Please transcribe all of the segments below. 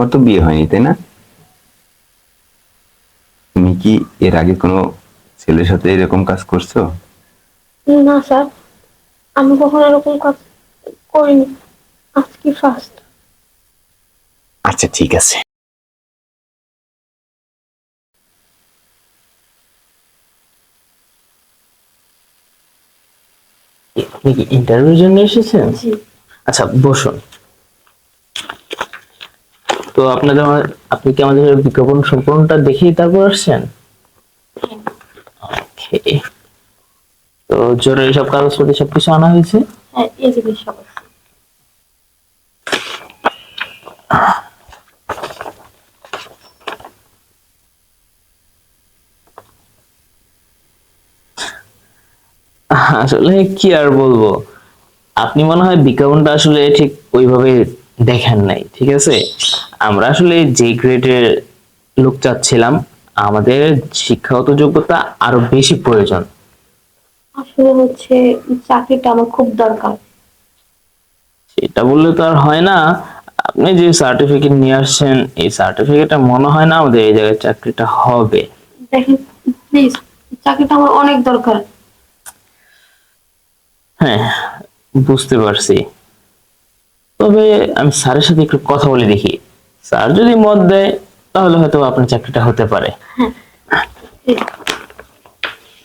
তোমার তো বিয়ে হয়নি তাই না? তুমি কি এর আগে কোনো ছেলের সাথে এরকম কাজ করছ? না স্যার আমি কখনো এরকম কাজ করিনি। আজকে ফার্স্ট আচ্ছা ঠিক আছে। আপনি কি ইন্টারভিউর জন্য এসেছেন? আচ্ছা বসুন। তো আপনাদের আপনি কি আমাদের বিজ্ঞাপন সম্পূর্ণটা দেখেই তারপর আসছেন? তো জরুরি সব কাগজপত্র সবকিছু আনা হয়েছে? হ্যাঁ এই জিনিস সবাই আসলে কি আর বলব? আপনি মনে হয় বিজ্ঞাপনটা আসলে ঠিক ওইভাবে দেখেন নাই ঠিক আছে? আমরা আসলে যে গ্রেডের লোক চাচ্ছিলাম। আমাদের শিক্ষাগত যোগ্যতা আরও বেশি প্রয়োজন। আসলে হচ্ছে চাকরিটা আমার খুব দরকার। সেটা বললে তো আর হয় না। আপনি যে সার্টিফিকেট নিয়ে আসছেন এই সার্টিফিকেটটা মনে হয় না আমাদের এই জায়গায় চাকরিটা হবে। দেখেন প্লিজ চাকরিটা আমার অনেক দরকার। হ্যাঁ বুঝতে পারছি। তবে আমি স্যারের সাথে একটু কথা বলে দেখি। স্যার যদি মত দেয় তাহলে হয়তো আপনার চাকরিটা হতে পারে।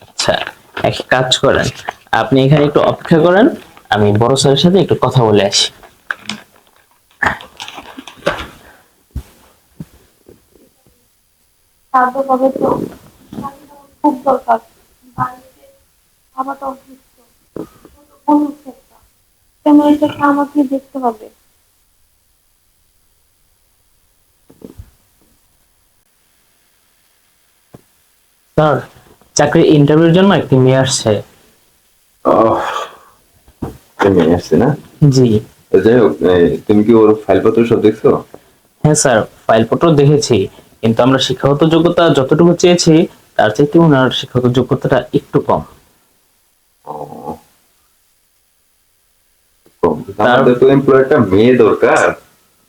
আচ্ছা এক কাজ করেন। আপনি এখানে একটু অপেক্ষা করেন আমি বড় স্যারের সাথে একটু কথা বলে আসি। পাবে তো খুব দরকার। বাড়িতে অসুস্থ। ফ্যামিলিটাকে আমাকে দেখতে হবে? স্যার চাকরির ইন্টারভিউর জন্য একটি মেয়ে আসছে। তুমি আসছে না? জি। যাই হোক তুমি কি ওর ফাইলপত্র সব দেখছ? হ্যাঁ স্যার ফাইলপত্র দেখেছি কিন্তু আমরা শিক্ষাগত যোগ্যতা যতটুকু চেয়েছি তার চাইতে ওনার শিক্ষাগত যোগ্যতাটা একটু কম। আমাদের তো এমপ্লয়ারটা মেয়ে দরকার।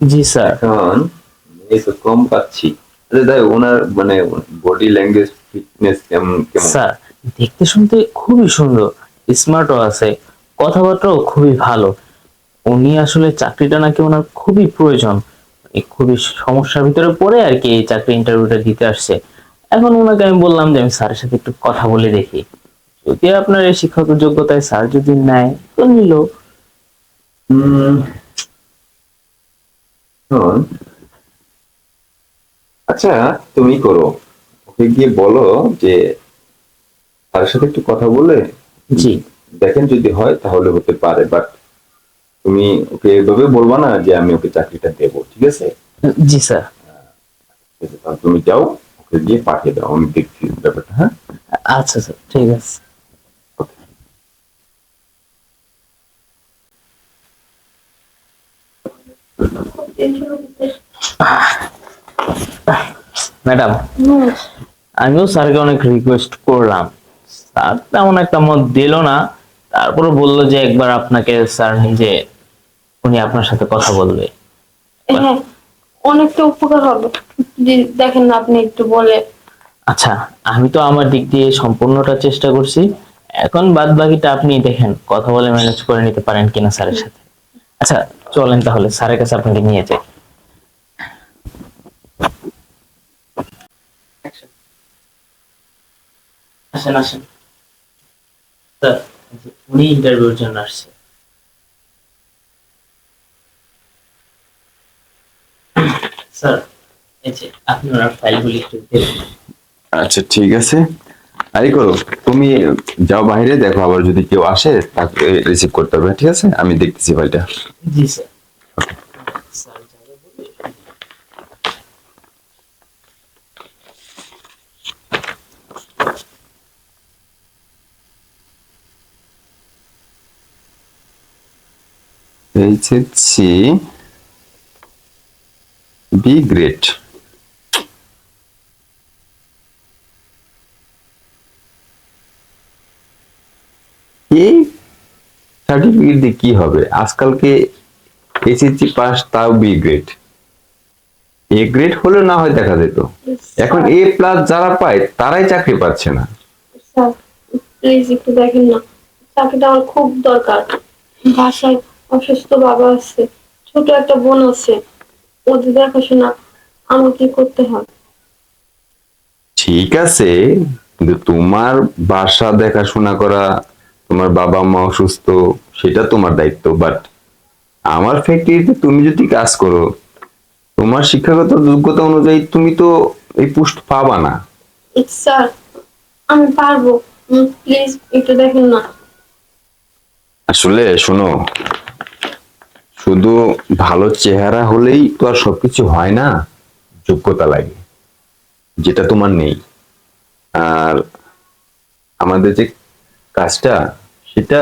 জি স্যার। এখন মেয়ে তো কম পাচ্ছি। আচ্ছা ওনার মানে বডি ল্যাঙ্গুয়েজ ফিটনেস কেমন স্যার দেখতে শুনতে খুবই সুন্দর স্মার্টও আছে কথাবার্তাও খুবই ভালো। উনি আসলে চাকরিটা নাকি ওনার খুবই প্রয়োজন খুবই সমস্যার ভিতরে পড়ে আর কি এই চাকরি ইন্টারভিউটা দিতে আসছে। এখন ওনাকে আমি বললাম যে আমি স্যারের সাথে একটু কথা বলে দেখি। যদি আপনার এই শিক্ষাগত যোগ্যতায় স্যার যদি নেয় তো নিল। আচ্ছা তুমি করো। ওকে গিয়ে বলো যে তার সাথে একটু কথা বলে জি। দেখেন যদি হয় তাহলে হতে পারে বাট তুমি ওকে এভাবে বলবা না যে আমি ওকে চাকরিটা দেবো ঠিক আছে? জি স্যার। তুমি যাও ওকে গিয়ে পাঠিয়ে দাও আমি দেখছি ব্যাপারটা হ্যাঁ? আচ্ছা স্যার ঠিক আছে। ম্যাডাম আমিও স্যারকে অনেক রিকোয়েস্ট করলাম। স্যার তেমন একটা মত দিল না তারপরে বলল যে একবার আপনাকে স্যার নিজে উনি আপনার সাথে কথা বলবে। হ্যাঁ অনেকটা উপকার হবে। দেখেন না আপনি একটু বলে। আচ্ছা আমি তো আমার দিক দিয়ে সম্পূর্ণটা চেষ্টা করছি। এখন বাদ বাকিটা আপনি দেখেন কথা বলে ম্যানেজ করে নিতে পারেন কিনা স্যারের সাথে। আচ্ছা চলেন তাহলে স্যারের কাছে আপনাকে নিয়ে যাই। আসেন আসেন। স্যার উনি ইন্টারভিউর জন্য আসছে। স্যার এই যে আপনি ওনার ফাইলগুলি একটু দেখুন। আচ্ছা ঠিক আছে। আরে করো তুমি যাও বাইরে দেখো আবার যদি কেউ আসে তাকে রিসিভ করতে হবে ঠিক আছে? আমি দেখতেছি ফাইলটা জি স্যার। এইচএসসি বি গ্রেট কি সার্টিফিকেট দিয়ে কি হবে? আজকালকে এসএসসি পাস তাও বি গ্রেড এ গ্রেড হলেও না হয় দেখা যেত। এখন এ প্লাস যারা পায় তারাই চাকরি পাচ্ছে না। প্লিজ একটু দেখেন না। চাকরিটা আমার খুব দরকার। বাসায় অসুস্থ বাবা আছে ছোট একটা বোন আছে ওদের দেখাশোনা আমাকে করতে হয়। ঠিক আছে কিন্তু তোমার বাসা দেখাশোনা করা তোমার বাবা মা অসুস্থ সেটা তোমার দায়িত্ব বাট আমার ফ্যাক্টরিতে তুমি যদি কাজ করো তোমার শিক্ষাগত যোগ্যতা অনুযায়ী তুমি তো এই পোস্ট পাবা না। স্যার আমি পারব। প্লিজ একটু দেখেন না। আসলে শোনো শুধু ভালো চেহারা হলেই তো আর সবকিছু হয় না যোগ্যতা লাগে যেটা তোমার নেই। আর আমাদের যে কাজটা সেটা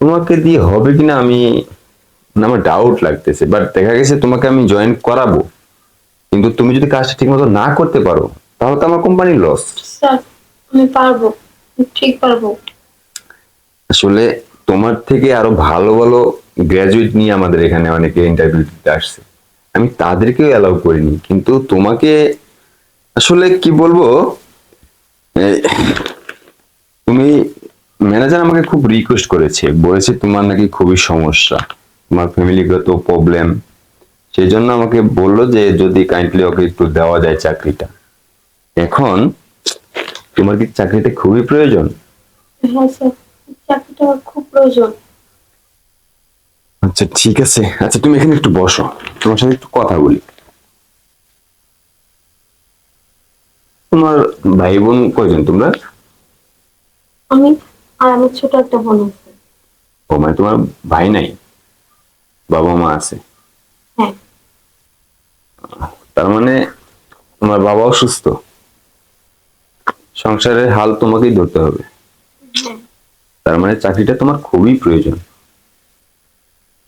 তোমাকে দিয়ে হবে কিনা আমি আমার ডাউট লাগতেছে বাট দেখা গেছে তোমাকে আমি জয়েন করাবো। কিন্তু তুমি যদি কাজটা ঠিক মতো না করতে পারো তাহলে তো আমার কোম্পানির লস আমি পারব ঠিক পারব। আসলে তোমার থেকে আরও ভালো ভালো গ্রাজুয়েট নিয়ে আমাদের এখানে অনেকে ইন্টারভিউ দিতে আসছে। আমি তাদেরকেও অ্যালাউ করিনি, কিন্তু তোমাকে আসলে কি বলব তুমি ম্যানেজার আমাকে খুব রিকোয়েস্ট করেছে, বলেছে তোমার নাকি খুবই সমস্যা, তোমার ফ্যামিলিগত প্রবলেম সেই জন্য আমাকে বলল যে যদি কাইন্ডলি ওকে একটু দেওয়া যায় চাকরিটা। এখন তোমার কি চাকরিটা খুবই প্রয়োজন? হ্যাঁ স্যার। চাকরিটা খুব প্রয়োজন। আচ্ছা ঠিক আছে। আচ্ছা তুমি এখানে একটু বসো। তোমার সাথে একটু কথা বলি। তোমার ভাই বোন কয়জন তোমরা? আমি আর আমার ছোট একটা বোন আছে। ও মানে তোমার ভাই নাই? বাবা মা আছে? হ্যাঁ। তার মানে তোমার বাবা অসুস্থ সংসারের হাল তোমাকেই ধরতে হবে। তার মানে চাকরিটা তোমার খুবই প্রয়োজন।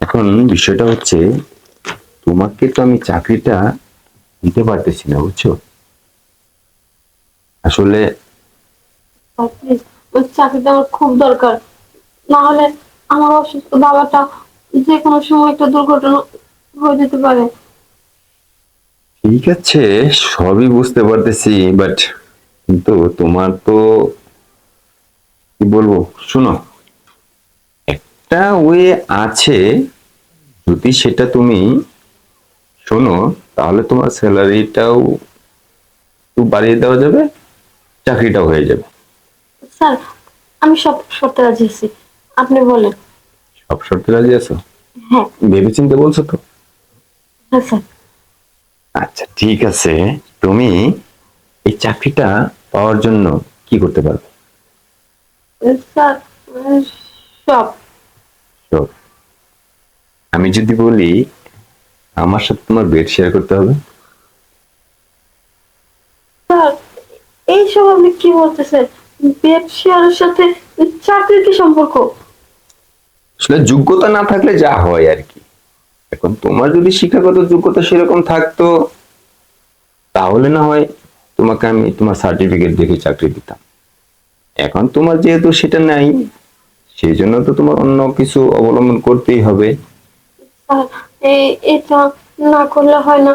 এখন বিষয়টা হচ্ছে তোমাকে তো আমি চাকরিটা দিতে পারতেছি না বুঝছ? আসলে ওই চাকরিটা আমার খুব দরকার। না হলে আমার অসুস্থ বাবাটা যে কোনো সময় একটা দুর্ঘটনা হয়ে যেতে পারে। ঠিক আছে সবই বুঝতে পারতেছি বাট কিন্তু তোমার তো কি বলব? শুনো একটা ওয়ে আছে যদি সেটা তুমি শোনো তাহলে তোমার স্যালারিটাও একটু বাড়িয়ে দেওয়া যাবে চাকরিটাও হয়ে যাবে। স্যার আমি সব শর্তে রাজি আছি। আপনি বলেন। সব শর্তে রাজি আছো? হ্যাঁ। ভেবেচিন্তে বলছো তো? হ্যাঁ স্যার। আচ্ছা ঠিক আছে। তুমি এই চাকরিটা পাওয়ার জন্য কি করতে পারবে? উম, সব আমি যদি বলি আমার সাথে তোমার বেড শেয়ার করতে হবে? স্যার এইসব আপনি কি বলতেছেন? বেড শেয়ারের সাথে চাকরির কি সম্পর্ক? আসলে যোগ্যতা না থাকলে যা হয় আর কি। এখন তোমার যদি শিক্ষাগত যোগ্যতা সেরকম থাকতো তাহলে না হয় তোমাকে আমি তোমার সার্টিফিকেট দেখে চাকরি দিতাম। এখন তোমার যেহেতু সেটা নাই সেই জন্য তো তোমার অন্য কিছু অবলম্বন করতেই হবে। এটা না করলে হয় না।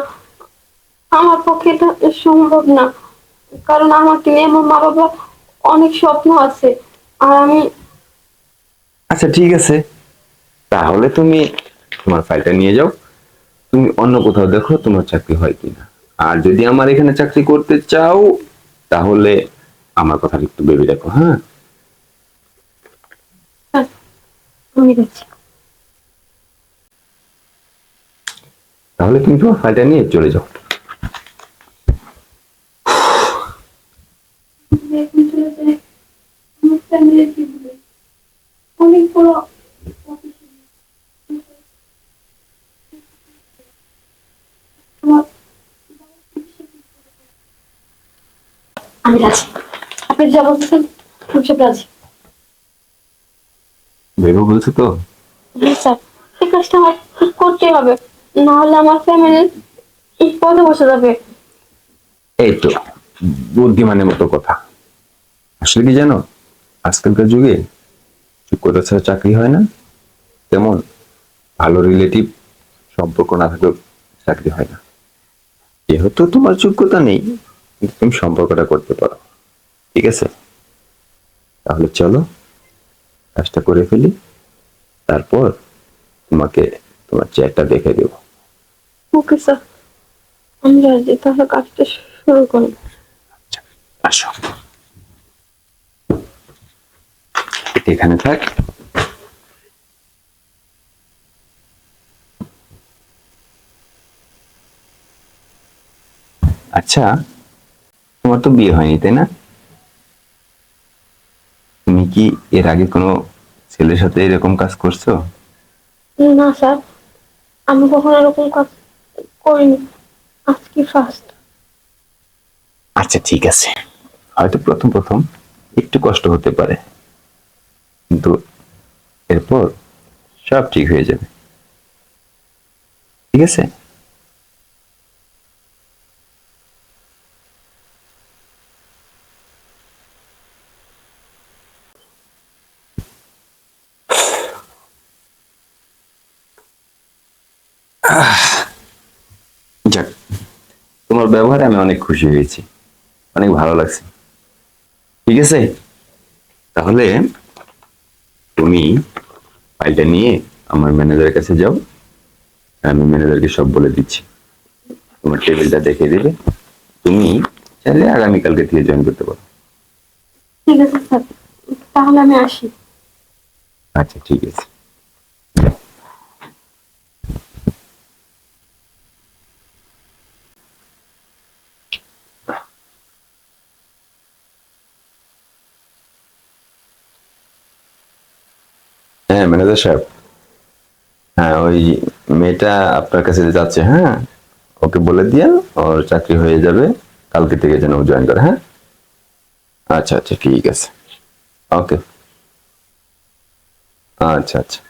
আমার পক্ষে এটা সম্ভব না। কারণ আমাকে নিয়ে আমার মা বাবা অনেক স্বপ্ন আছে। আর আমি আচ্ছা ঠিক আছে। তাহলে তুমি তোমার ফাইলটা নিয়ে যাও। তুমি অন্য কোথাও দেখো তোমার চাকরি হয় কিনা। আর যদি আমার এখানে চাকরি করতে চাও তাহলে আমার কথা একটু ভেবে দেখো হ্যাঁ? যাচ্ছি তাহলে কিন্তু তোমার ফাইলটা নিয়ে চলে যাও। আপনি যা বলতেছেন আমি রাজি ভেবে বলছো তো? স্যার। এই কাজটা আমার করতেই হবে। না হলে আমার ফ্যামিলি পথে বসে যাবে। এই তো বুদ্ধিমানের মতো কথা। আসলে কি জানো? আজকালকার যুগে যোগ্যতা ছাড়া চাকরি হয় না। তেমন ভালো রিলেটিভ সম্পর্ক না থাকলেও চাকরি হয় না। যেহেতু তোমার যোগ্যতা নেই তুমি সম্পর্কটা করতে পারো। ঠিক আছে? তাহলে চলো কাজটা করে ফেলি তারপর তোমাকে তোমার চেয়ারটা দেখে দেবো। ওকে স্যার আমি রাজি তাহলে কাজটা শুরু করুন আসো। এখানে থাক। আচ্ছা তোমার তো বিয়ে হয়নি তাই না? কি এর আগে কোনো ছেলের সাথে এরকম কাজ করছ? না স্যার আমি কখনো এরকম কাজ করিনি। আজকে ফার্স্ট আচ্ছা ঠিক আছে। হয়তো প্রথম প্রথম একটু কষ্ট হতে পারে। কিন্তু এরপর সব ঠিক হয়ে যাবে। ঠিক আছে? তোমার ব্যবহারে আমি অনেক খুশি হয়েছি। অনেক ভালো লাগছে। ঠিক আছে? তাহলে তুমি ফাইলটা নিয়ে আমার ম্যানেজারের কাছে যাও। আমি ম্যানেজারকে সব বলে দিচ্ছি। তোমার টেবিলটা দেখে দেবে। তুমি চাইলে আগামীকালকে থেকে জয়েন করতে পারো। ঠিক আছে স্যার। তাহলে আমি আসি। আচ্ছা ঠিক আছে। হ্যাঁ ম্যানেজার সাহেব। হ্যাঁ ওই মেয়েটা আপনার কাছে যাচ্ছে হ্যাঁ? ওকে বলে দিয়ে ওর চাকরি হয়ে যাবে, কালকে থেকে যেন জয়েন করে হ্যাঁ? আচ্ছা আচ্ছা ঠিক আছে। ওকে। আচ্ছা আচ্ছা।